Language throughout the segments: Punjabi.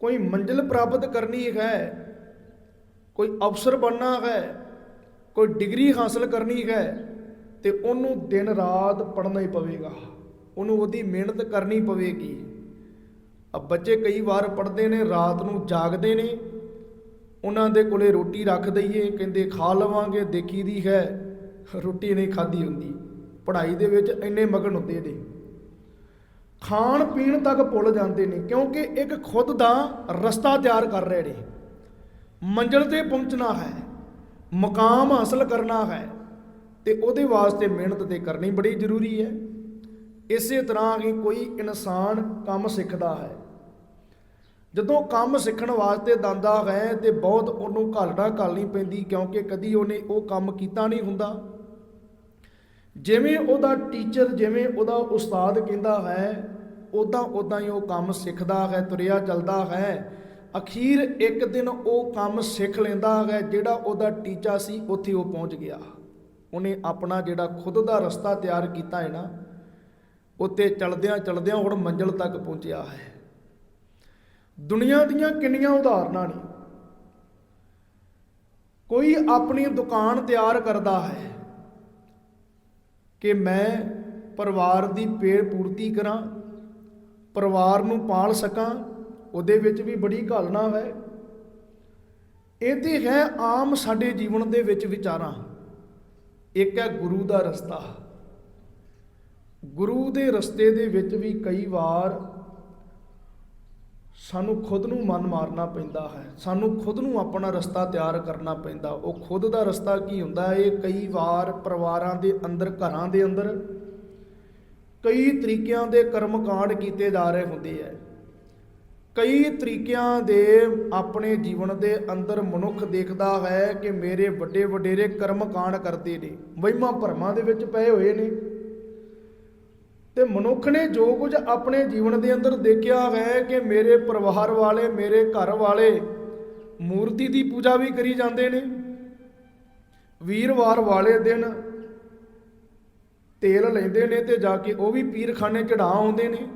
ਕੋਈ ਮੰਜ਼ਿਲ ਪ੍ਰਾਪਤ ਕਰਨੀ ਹੈ, ਕੋਈ ਅਫਸਰ ਬਣਨਾ ਹੈ, ਕੋਈ ਡਿਗਰੀ ਹਾਸਲ ਕਰਨੀ ਹੈ, ਤੇ ਉਹਨੂੰ ਦਿਨ ਰਾਤ ਪੜ੍ਹਨਾ ਹੀ ਪਵੇਗਾ, ਉਹਨੂੰ ਉਹਦੀ ਮਿਹਨਤ ਕਰਨੀ ਪਵੇਗੀ। ਆ ਬੱਚੇ ਕਈ ਵਾਰ ਪੜ੍ਹਦੇ ਨੇ, ਰਾਤ ਨੂੰ ਜਾਗਦੇ ਨੇ, ਉਹਨਾਂ ਦੇ ਕੋਲੇ ਰੋਟੀ ਰੱਖ ਦਈਏ, ਕਹਿੰਦੇ ਖਾ ਲਵਾਂਗੇ ਦੇਖੀ ਦੀ ਹੈ, ਰੋਟੀ ਨਹੀਂ ਖਾਧੀ ਹੁੰਦੀ, ਪੜ੍ਹਾਈ ਦੇ ਵਿੱਚ ਇੰਨੇ ਮਗਨ ਹੁੰਦੇ ਨੇ। ਖਾਣ ਪੀਣ ਤੱਕ ਭੁੱਲ ਜਾਂਦੇ ਨੇ, ਕਿਉਂਕਿ ਇੱਕ ਖੁਦ ਦਾ ਰਸਤਾ ਤਿਆਰ ਕਰ ਰਹੇ ਨੇ। ਮੰਜ਼ਿਲ ਤੇ ਪਹੁੰਚਣਾ ਹੈ, ਮੁਕਾਮ ਹਾਸਲ ਕਰਨਾ ਹੈ, ਤੇ ਉਹਦੇ ਵਾਸਤੇ ਮਿਹਨਤ ਤੇ ਕਰਨੀ ਬੜੀ ਜ਼ਰੂਰੀ ਹੈ। ਇਸੇ ਤਰ੍ਹਾਂ ਹੀ ਕੋਈ ਇਨਸਾਨ ਕੰਮ ਸਿੱਖਦਾ ਹੈ। ਜਦੋਂ ਕੰਮ ਸਿੱਖਣ ਵਾਸਤੇ ਦੰਦਾ ਹੈ, ਤੇ ਬਹੁਤ ਉਹਨੂੰ ਘਾਲਣਾ ਘਾਲਣੀ ਪੈਂਦੀ, ਕਿਉਂਕਿ ਕਦੀ ਉਹਨੇ ਉਹ ਕੰਮ ਕੀਤਾ ਨਹੀਂ ਹੁੰਦਾ। ਜਿਵੇਂ ਉਹਦਾ ਟੀਚਰ ਜਿਵੇਂ ਉਹਦਾ ਉਸਤਾਦ ਕਹਿੰਦਾ ਹੈ ਉਦਾਂ ਉਦਾਂ ਹੀ ਉਹ ਕੰਮ ਸਿੱਖਦਾ ਹੈ, ਤੁਰਿਆ ਚੱਲਦਾ ਹੈ। ਅਖੀਰ ਇੱਕ ਦਿਨ ਉਹ ਕੰਮ ਸਿੱਖ ਲੈਂਦਾ ਹੈ, ਜਿਹੜਾ ਉਹਦਾ ਟੀਚਾ ਸੀ, ਉੱਥੇ ਉਹ ਪਹੁੰਚ ਗਿਆ। ਉਹਨੇ ਆਪਣਾ ਜਿਹੜਾ ਖੁਦ ਦਾ ਰਸਤਾ ਤਿਆਰ ਕੀਤਾ ਹੈ ਨਾ ਉੱਤੇ ਚਲਦਿਆਂ ਚਲਦਿਆਂ ਹੁਣ ਮੰਜ਼ਲ ਤੱਕ ਪਹੁੰਚਿਆ ਹੈ। ਦੁਨੀਆ ਦੀਆਂ ਕਿੰਨੀਆਂ ਉਦਾਹਰਨਾਂ ਨੇ। ਕੋਈ ਆਪਣੀ ਦੁਕਾਨ ਤਿਆਰ ਕਰਦਾ ਹੈ ਕਿ ਮੈਂ ਪਰਿਵਾਰ ਦੀ ਪੇੜ ਪੂਰਤੀ ਕਰਾਂ ਪਰਿਵਾਰ ਨੂੰ ਪਾਲ ਸਕਾਂ, ਉਹਦੇ ਵਿੱਚ ਵੀ ਬੜੀ ਘਾਲਣਾ ਹੈ। ਇਹ ਤੇ ਹੈ ਆਮ ਸਾਡੇ ਜੀਵਨ ਦੇ ਵਿੱਚ ਵਿਚਾਰਾਂ। ਇੱਕ ਹੈ ਗੁਰੂ ਦਾ ਰਸਤਾ। ਗੁਰੂ ਦੇ ਰਸਤੇ ਦੇ ਵਿੱਚ ਵੀ ਕਈ ਵਾਰ ਸਾਨੂੰ ਖੁਦ ਨੂੰ ਮਨ ਮਾਰਨਾ ਪੈਂਦਾ ਹੈ। ਸਾਨੂੰ ਖੁਦ ਨੂੰ ਆਪਣਾ ਰਸਤਾ ਤਿਆਰ ਕਰਨਾ ਪੈਂਦਾ। ਉਹ ਖੁਦ ਦਾ ਰਸਤਾ ਕੀ ਹੁੰਦਾ ਹੈ? ਇਹ ਕਈ ਵਾਰ ਪਰਿਵਾਰਾਂ ਦੇ ਅੰਦਰ, ਘਰਾਂ ਦੇ ਅੰਦਰ ਕਈ ਤਰੀਕਿਆਂ ਦੇ ਕਰਮ ਕਾਂਡ ਕੀਤੇ ਜਾ ਰਹੇ ਹੁੰਦੇ ਹੈ ਕਈ ਤਰੀਕਿਆਂ ਦੇ ਆਪਣੇ ਜੀਵਨ ਦੇ ਅੰਦਰ ਮਨੁੱਖ ਦੇਖਦਾ ਹੈ ਕਿ ਮੇਰੇ ਵੱਡੇ ਵਡੇਰੇ ਕਰਮ ਕਾਂਡ ਕਰਦੇ ਨੇ ਵਹਿਮਾਂ ਭਰਮਾਂ ਦੇ ਵਿੱਚ ਪਏ ਹੋਏ ਨੇ। ਤੇ ਮਨੁੱਖ ਨੇ ਜੋ ਕੁਝ ਆਪਣੇ ਜੀਵਨ ਦੇ ਅੰਦਰ ਦੇਖਿਆ ਹੈ ਕਿ ਮੇਰੇ ਪਰਿਵਾਰ ਵਾਲੇ, ਮੇਰੇ ਘਰ ਵਾਲੇ ਮੂਰਤੀ ਦੀ ਪੂਜਾ ਵੀ ਕਰੀ ਜਾਂਦੇ ਨੇ। ਵੀਰਵਾਰ ਵਾਲੇ ਦਿਨ ਤੇਲ ਲੈਂਦੇ ਨੇ ਤੇ ਜਾ ਕੇ ਉਹ ਵੀ ਪੀਰਖਾਨੇ ਚੜਾ ਆਉਂਦੇ ਨੇ।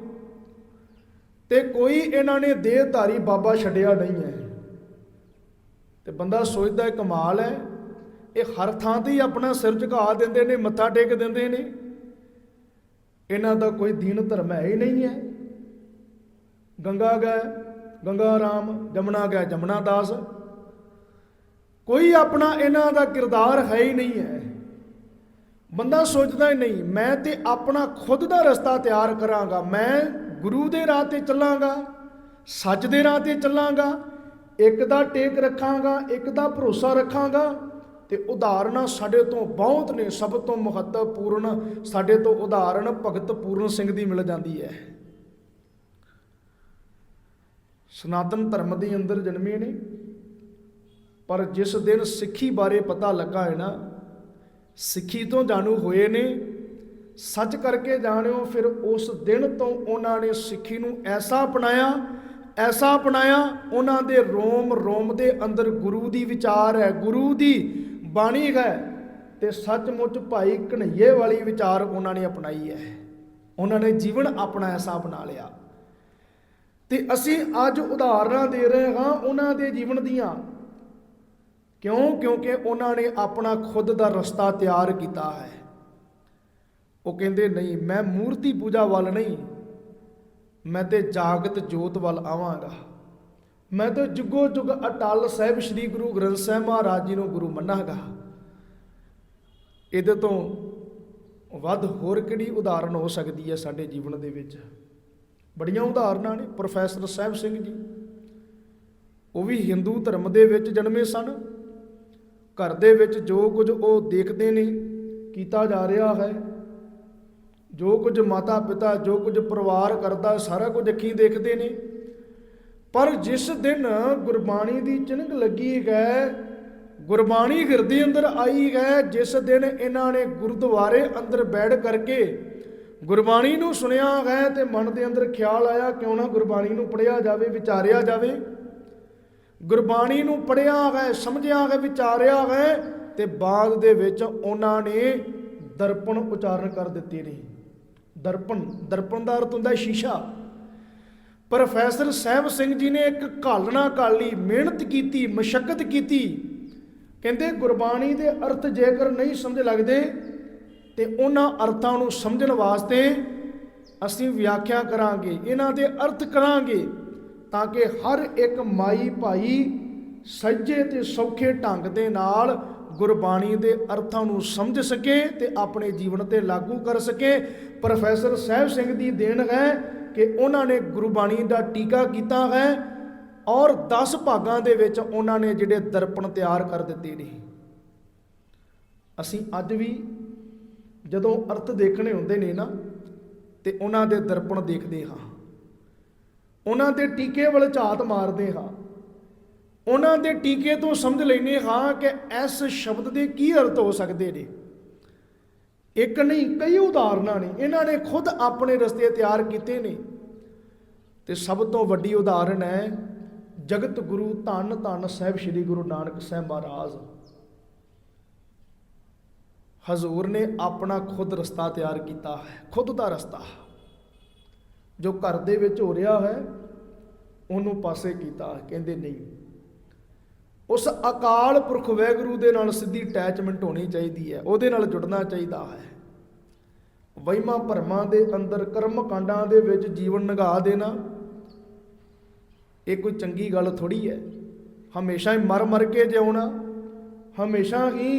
ਤੇ ਕੋਈ ਇਹਨਾਂ ਨੇ ਦੇਹਧਾਰੀ ਬਾਬਾ ਛੱਡਿਆ ਨਹੀਂ ਹੈ। ਤੇ ਬੰਦਾ ਸੋਚਦਾ ਕਮਾਲ ਹੈ। ਇਹ ਹਰ ਥਾਂ ਤੇ ਹੀ ਆਪਣਾ ਸਿਰ ਝੁਕਾ ਦਿੰਦੇ ਨੇ, ਮੱਥਾ ਟੇਕ ਦਿੰਦੇ ਨੇ। ਇਹਨਾਂ ਦਾ ਕੋਈ ਦੀਨ ਧਰਮ ਹੈ ਹੀ ਨਹੀਂ ਹੈ। ਗੰਗਾ ਗਏ ਗੰਗਾ ਰਾਮ, ਜਮਨਾ ਗਏ ਜਮਨਾ ਦਾਸ। ਕੋਈ ਆਪਣਾ ਇਹਨਾਂ ਦਾ ਕਿਰਦਾਰ ਹੈ ਹੀ ਨਹੀਂ ਹੈ। ਬੰਦਾ ਸੋਚਦਾ ਹੀ ਨਹੀਂ, ਮੈਂ ਤੇ ਆਪਣਾ ਖੁਦ ਦਾ ਰਸਤਾ ਤਿਆਰ ਕਰਾਂਗਾ, ਮੈਂ ਗੁਰੂ ਦੇ ਰਾਹ ਤੇ ਚੱਲਾਂਗਾ, ਸੱਚ ਦੇ ਰਾਹ ਤੇ ਚੱਲਾਂਗਾ, ਇੱਕ ਦਾ ਟੇਕ ਰੱਖਾਂਗਾ, ਇੱਕ ਦਾ ਭਰੋਸਾ ਰੱਖਾਂਗਾ, ਤੇ ਉਦਾਹਰਨਾਂ ਸਾਡੇ ਤੋਂ ਬਹੁਤ ਨੇ, ਸਭ ਤੋਂ ਮਹੱਤਵਪੂਰਨ ਸਾਡੇ ਤੋਂ ਉਦਾਹਰਣ ਭਗਤ ਪੂਰਨ ਸਿੰਘ ਦੀ ਮਿਲ ਜਾਂਦੀ ਹੈ। ਸਨਾਤਨ ਧਰਮ ਦੇ ਅੰਦਰ ਜਨਮੇ ਨੇ, ਪਰ ਜਿਸ ਦਿਨ ਸਿੱਖੀ ਬਾਰੇ ਪਤਾ ਲੱਗਾ ਹੈ ਨਾ ਸਿੱਖੀ ਤੋਂ ਜਾਣੂ ਹੋਏ ਨੇ। ਸੱਚ ਕਰਕੇ ਜਾਣਿਓ, ਫਿਰ ਉਸ ਦਿਨ ਤੋਂ ਉਹਨਾਂ ਨੇ ਸਿੱਖੀ ਨੂੰ ਐਸਾ ਅਪਣਾਇਆ ਐਸਾ ਅਪਣਾਇਆ, ਉਹਨਾਂ ਦੇ ਰੋਮ ਰੋਮ ਦੇ ਅੰਦਰ ਗੁਰੂ ਦੀ ਵਿਚਾਰ ਹੈ, ਗੁਰੂ ਦੀ ਬਾਣੀ ਹੈ ਤੇ ਸੱਚਮੁੱਚ ਭਾਈ ਕਨਈਏ ਵਾਲੀ ਵਿਚਾਰ ਉਹਨਾਂ ਨੇ ਅਪਣਾਈ ਹੈ। ਉਹਨਾਂ ਨੇ ਜੀਵਨ ਆਪਣਾ ਐਸਾ ਬਣਾ ਲਿਆ। ਤੇ ਅਸੀਂ ਅੱਜ ਉਦਾਹਰਨਾਂ ਦੇ ਰਹੇ ਹਾਂ ਉਹਨਾਂ ਦੇ ਜੀਵਨ ਦੀਆਂ। ਕਿਉਂ? ਕਿਉਂਕਿ ਉਹਨਾਂ ਨੇ ਆਪਣਾ ਖੁਦ ਦਾ ਰਸਤਾ ਤਿਆਰ ਕੀਤਾ ਹੈ। ਉਹ ਕਹਿੰਦੇ, ਨਹੀਂ, ਮੈਂ ਮੂਰਤੀ ਪੂਜਾ ਵੱਲ ਨਹੀਂ। ਮੈਂ ਤੇ ਜਾਗਤ ਜੋਤ ਵੱਲ ਆਵਾਂਗਾ। ਮੈਂ ਤਾਂ ਜੁਗੋ ਜੁਗ ਅਟਲ ਸਾਹਿਬ ਸ੍ਰੀ ਗੁਰੂ ਗ੍ਰੰਥ ਸਾਹਿਬ ਮਹਾਰਾਜ ਜੀ ਨੂੰ ਗੁਰੂ ਮੰਨਾਂਗਾ। ਇਹਦੇ ਤੋਂ ਵੱਧ ਹੋਰ ਕਿਹੜੀ ਉਦਾਹਰਣ ਹੋ ਸਕਦੀ ਹੈ ਸਾਡੇ ਜੀਵਨ ਦੇ ਵਿੱਚ? ਬੜੀਆਂ ਉਦਾਹਰਨਾਂ ਨੇ, ਪ੍ਰੋਫੈਸਰ ਸਾਹਿਬ ਸਿੰਘ ਜੀ। ਉਹ ਵੀ ਹਿੰਦੂ ਧਰਮ ਦੇ ਵਿੱਚ ਜਨਮੇ ਸਨ। ਘਰ ਦੇ ਵਿੱਚ ਜੋ ਕੁਝ ਉਹ ਦੇਖਦੇ ਨੇ, ਕੀਤਾ ਜਾ ਰਿਹਾ ਹੈ। ਜੋ ਕੁਝ ਮਾਤਾ ਪਿਤਾ ਜੋ ਕੁਝ ਪਰਿਵਾਰ ਕਰਦਾ, ਸਾਰਾ ਕੁਝ ਅੱਖੀਂ ਦੇਖਦੇ ਨੇ। ਪਰ ਜਿਸ ਦਿਨ ਗੁਰਬਾਣੀ ਦੀ ਚਿੰਗ ਲੱਗੀ ਹੈ, ਗੁਰਬਾਣੀ ਹਿਰਦੇ ਅੰਦਰ ਆਈ ਹੈ, ਜਿਸ ਦਿਨ ਇਹਨਾਂ ਨੇ ਗੁਰਦੁਆਰੇ ਅੰਦਰ ਬੈਠ ਕਰਕੇ ਗੁਰਬਾਣੀ ਨੂੰ ਸੁਣਿਆ ਹੈ ਤੇ ਮਨ ਦੇ ਅੰਦਰ ਖਿਆਲ ਆਇਆ, ਕਿਉਂ ਨਾ ਗੁਰਬਾਣੀ ਨੂੰ ਪੜਿਆ ਜਾਵੇ, ਵਿਚਾਰਿਆ ਜਾਵੇ। ਗੁਰਬਾਣੀ ਨੂੰ ਪੜਿਆ ਹੈ ਸਮਝਿਆ ਹੈ ਵਿਚਾਰਿਆ ਹੈ ਤੇ ਬਾਅਦ ਦੇ ਵਿੱਚ ਉਹਨਾਂ ਨੇ ਦਰਪਣ ਉਚਾਰਨ ਕਰ ਦਿੱਤੇ ਨੇ ਦਰਪਣ ਦਰਪਣ ਦਾ ਅਰਥ ਹੁੰਦਾ ਸ਼ੀਸ਼ਾ। ਪ੍ਰੋਫੈਸਰ ਸਾਹਿਬ ਸਿੰਘ ਜੀ ਨੇ ਇੱਕ ਘਾਲਣਾ ਕਾਲੀ ਮਿਹਨਤ ਕੀਤੀ, ਮਸ਼ੱਕਤ ਕੀਤੀ। ਕਹਿੰਦੇ ਗੁਰਬਾਣੀ ਦੇ ਅਰਥ ਜੇਕਰ ਨਹੀਂ ਸਮਝ ਲੱਗਦੇ ਤੇ ਉਹਨਾਂ ਅਰਥਾਂ ਨੂੰ ਸਮਝਣ ਵਾਸਤੇ ਅਸੀਂ ਵਿਆਖਿਆ ਕਰਾਂਗੇ, ਇਹਨਾਂ ਦੇ ਅਰਥ ਕਰਾਂਗੇ। ਤਾਂ ਕਿ ਹਰ ਇੱਕ ਮਾਈ ਭਾਈ ਸੱਜੇ ਤੇ ਸੌਖੇ ਢੰਗ ਦੇ ਨਾਲ ਗੁਰਬਾਣੀ ਦੇ ਅਰਥਾਂ ਨੂੰ ਸਮਝ ਸਕੇ ਤੇ ਆਪਣੇ ਜੀਵਨ ਤੇ ਲਾਗੂ ਕਰ ਸਕੇ। ਪ੍ਰੋਫੈਸਰ ਸਾਹਿਬ ਸਿੰਘ ਦੀ ਦੇਣ ਹੈ ਕਿ ਉਹਨਾਂ ਨੇ ਗੁਰਬਾਣੀ ਦਾ ਟੀਕਾ ਕੀਤਾ ਹੈ ਔਰ 10 ਭਾਗਾਂ ਦੇ ਵਿੱਚ ਉਹਨਾਂ ਨੇ ਜਿਹੜੇ ਦਰਪਣ ਤਿਆਰ ਕਰ ਦਿੱਤੇ ਨੇ। ਅਸੀਂ ਅੱਜ ਵੀ ਜਦੋਂ ਅਰਥ ਦੇਖਣੇ ਹੁੰਦੇ ਨੇ ਨਾ, ਤੇ ਉਹਨਾਂ ਦੇ ਦਰਪਣ ਦੇਖਦੇ ਹਾਂ। ਉਹਨਾਂ ਦੇ ਟੀਕੇ ਵੱਲ ਝਾਤ ਮਾਰਦੇ ਹਾਂ। ਉਹਨਾਂ ਦੇ ਟੀਕੇ ਤੋਂ ਸਮਝ ਲੈਨੇ ਹਾਂ ਕਿ ਇਸ ਸ਼ਬਦ ਦੇ ਕੀ ਅਰਥ ਹੋ ਸਕਦੇ ਨੇ। ਇੱਕ ਨਹੀਂ, ਕਈ ਉਦਾਹਰਨਾਂ ਨੇ, ਇਹਨਾਂ ਨੇ ਖੁਦ ਆਪਣੇ ਰਸਤੇ ਤਿਆਰ ਕੀਤੇ ਨੇ। ਤੇ ਸਭ ਤੋਂ ਵੱਡੀ ਉਦਾਹਰਣ ਹੈ, ਜਗਤ ਗੁਰੂ ਧੰਨ ਧੰਨ ਸਾਹਿਬ ਸ੍ਰੀ ਗੁਰੂ ਨਾਨਕ ਸਾਹਿਬ ਮਹਾਰਾਜ। ਹਜ਼ੂਰ ਨੇ ਆਪਣਾ ਖੁਦ ਰਸਤਾ ਤਿਆਰ ਕੀਤਾ ਹੈ, ਖੁਦ ਦਾ ਰਸਤਾ। ਜੋ ਘਰ ਦੇ ਵਿੱਚ ਹੋ ਰਿਹਾ ਹੈ, ਉਹਨੂੰ ਪਾਸੇ ਕੀਤਾ। ਕਹਿੰਦੇ ਨਹੀਂ। ਉਸ ਅਕਾਲ ਪੁਰਖ ਵੈਗੁਰੂ ਦੇ ਨਾਲ ਸਿੱਧੀ ਅਟੈਚਮੈਂਟ ਹੋਣੀ ਚਾਹੀਦੀ ਹੈ। ਉਹਦੇ ਨਾਲ ਜੁੜਨਾ ਚਾਹੀਦਾ ਹੈ। ਵਹਿਮਾਂ ਭਰਮਾਂ ਦੇ ਅੰਦਰ ਕਰਮ ਕਾਂਡਾਂ ਦੇ ਵਿੱਚ ਜੀਵਨ ਨਗਾ ਦੇਣਾ, ਇਹ ਕੋਈ ਚੰਗੀ ਗੱਲ ਥੋੜੀ ਹੈ। ਹਮੇਸ਼ਾ ਹੀ ਮਰ ਮਰ ਕੇ ਜਿਉਣਾ, ਹਮੇਸ਼ਾ ਹੀ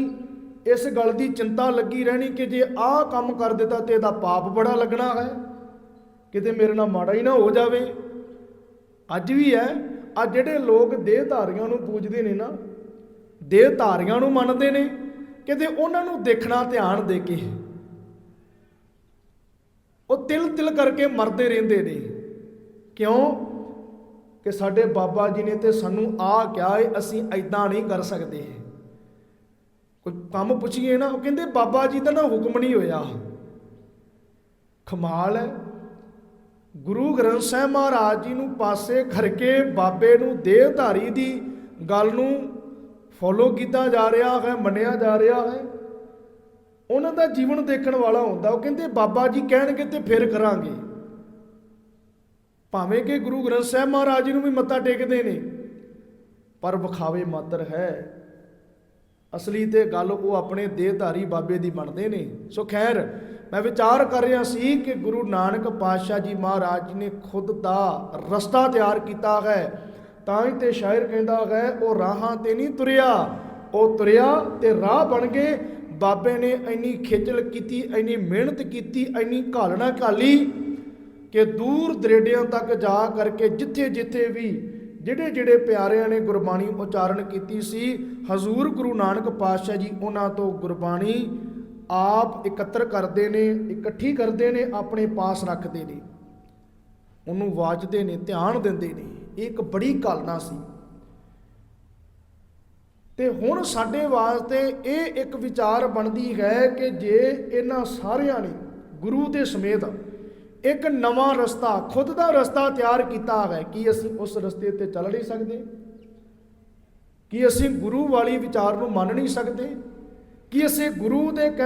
ਇਸ ਗੱਲ ਦੀ ਚਿੰਤਾ ਲੱਗੀ ਰਹਿਣੀ ਕਿ ਜੇ ਆਹ ਕੰਮ ਕਰ ਦਿੱਤਾ ਤੇ ਇਹਦਾ ਪਾਪ ਬੜਾ ਲੱਗਣਾ ਹੈ। ਕਿਤੇ ਮੇਰੇ ਨਾਲ ਮਾੜਾ ਹੀ ਨਾ ਹੋ ਜਾਵੇ। ਅੱਜ ਵੀ ਹੈ ਆ ਜਿਹੜੇ ਲੋਕ ਦੇਹ ਧਾਰੀਆਂ ਨੂੰ ਪੂਜਦੇ ਨੇ ਨਾ, ਦੇਹ ਧਾਰੀਆਂ ਨੂੰ ਮੰਨਦੇ ਨੇ, ਕਿਤੇ ਉਹਨਾਂ ਨੂੰ ਦੇਖਣਾ ਧਿਆਨ ਦੇ ਕੇ। ਉਹ ਤਿਲ ਤਿਲ ਕਰਕੇ ਮਰਦੇ ਰਹਿੰਦੇ ਨੇ। ਕਿਉਂ? ਕਿ ਸਾਡੇ ਬਾਬਾ ਜੀ ਨੇ ਤੇ ਸਾਨੂੰ ਆ ਕਿਹਾ ਏ ਅਸੀਂ ਐਦਾਂ ਨਹੀਂ ਕਰ ਸਕਦੇ। ਕੋਈ ਕੰਮ ਪੁੱਛੀਏ ਨਾ, ਉਹ ਕਹਿੰਦੇ ਬਾਬਾ ਜੀ ਦਾ ਨਾ ਹੁਕਮ ਨਹੀਂ ਹੋਇਆ। ਖਮਾਲ ਹੈ। ਗੁਰੂ ਗ੍ਰੰਥ ਸਾਹਿਬ ਮਹਾਰਾਜ ਜੀ ਨੂੰ ਪਾਸੇ ਕਰਕੇ ਬਾਬੇ ਨੂੰ ਦੇਹਧਾਰੀ ਦੀ ਗੱਲ ਨੂੰ ਫੋਲੋ ਕੀਤਾ ਜਾ ਰਿਹਾ ਹੈ, ਮੰਨਿਆ ਜਾ ਰਿਹਾ ਹੈ। ਉਹਨਾਂ ਦਾ ਜੀਵਨ ਦੇਖਣ ਵਾਲਾ ਹੁੰਦਾ। ਉਹ ਕਹਿੰਦੇ, ਬਾਬਾ ਜੀ ਕਹਿਣਗੇ ਤੇ ਫਿਰ ਕਰਾਂਗੇ। ਭਾਵੇਂ ਕਿ ਗੁਰੂ ਗ੍ਰੰਥ ਸਾਹਿਬ ਮਹਾਰਾਜ ਜੀ ਨੂੰ ਵੀ ਮੱਥਾ ਟੇਕਦੇ ਨੇ, ਪਰ ਵਿਖਾਵੇ ਮਾਤਰ ਹੈ। ਅਸਲੀ ਤੇ ਗੱਲ ਉਹ ਆਪਣੇ ਦੇਹਧਾਰੀ ਬਾਬੇ ਦੀ ਮੰਨਦੇ ਨੇ। ਸੋ ਖੈਰ ਮੈਂ ਵਿਚਾਰ ਕਰ ਰਿਹਾ ਸੀ ਕਿ ਗੁਰੂ ਨਾਨਕ ਪਾਤਸ਼ਾਹ ਜੀ ਮਹਾਰਾਜ ਜੀ ਨੇ ਖੁਦ ਦਾ ਰਸਤਾ ਤਿਆਰ ਕੀਤਾ ਹੈ। ਤਾਂ ਹੀ ਤੇ ਸ਼ਾਇਰ ਕਹਿੰਦਾ ਹੈ, ਉਹ ਰਾਹਾਂ ਤੇ ਨਹੀਂ ਤੁਰਿਆ। ਉਹ ਤੁਰਿਆ ਤੇ ਰਾਹ ਬਣ ਗਏ। ਬਾਬੇ ਨੇ ਇੰਨੀ ਖੇਚਲ ਕੀਤੀ, ਇੰਨੀ ਮਿਹਨਤ ਕੀਤੀ, ਇੰਨੀ ਘਾਲਣਾ ਘਾਲੀ ਕਿ ਦੂਰ ਦਰੇਡਿਆਂ ਤੱਕ ਜਾ ਕਰਕੇ ਜਿੱਥੇ ਜਿੱਥੇ ਵੀ ਜਿਹੜੇ ਜਿਹੜੇ ਪਿਆਰਿਆਂ ਨੇ ਗੁਰਬਾਣੀ ਉਚਾਰਨ ਕੀਤੀ ਸੀ, ਹਜ਼ੂਰ ਗੁਰੂ ਨਾਨਕ ਪਾਤਸ਼ਾਹ ਜੀ ਉਹਨਾਂ ਤੋਂ ਗੁਰਬਾਣੀ ਆਪ ਇਕੱਤਰ ਕਰਦੇ ਨੇ, ਇਕੱਠੀ ਕਰਦੇ ਨੇ, ਆਪਣੇ ਪਾਸ ਰੱਖਦੇ ਨੇ। ਉਹਨੂੰ ਵਾਜਦੇ ਨੇ, ਧਿਆਨ ਦਿੰਦੇ ਨੇ। ਇਹ ਇੱਕ ਬੜੀ ਕਾਲਨਾ ਸੀ। ਤੇ ਹੁਣ ਸਾਡੇ ਵਾਸਤੇ ਇਹ ਇੱਕ ਵਿਚਾਰ ਬਣਦੀ ਹੈ ਕਿ ਜੇ ਇਹਨਾਂ ਸਾਰਿਆਂ ਨੇ ਗੁਰੂ ਦੇ ਸਮੇਤ ਇੱਕ ਨਵਾਂ ਰਸਤਾ, ਖੁਦ ਦਾ ਰਸਤਾ ਤਿਆਰ ਕੀਤਾ ਹੈ, ਕਿ ਅਸੀਂ ਉਸ ਰਸਤੇ ਤੇ ਚੱਲ ਨਹੀਂ ਸਕਦੇ? ਕੀ ਅਸੀਂ ਗੁਰੂ ਵਾਲੀ ਵਿਚਾਰ ਨੂੰ ਮੰਨ ਨਹੀਂ ਸਕਦੇ? ਕੀ ਅਸੀਂ ਗੁਰੂ ਦੇ ਕਹਿਣ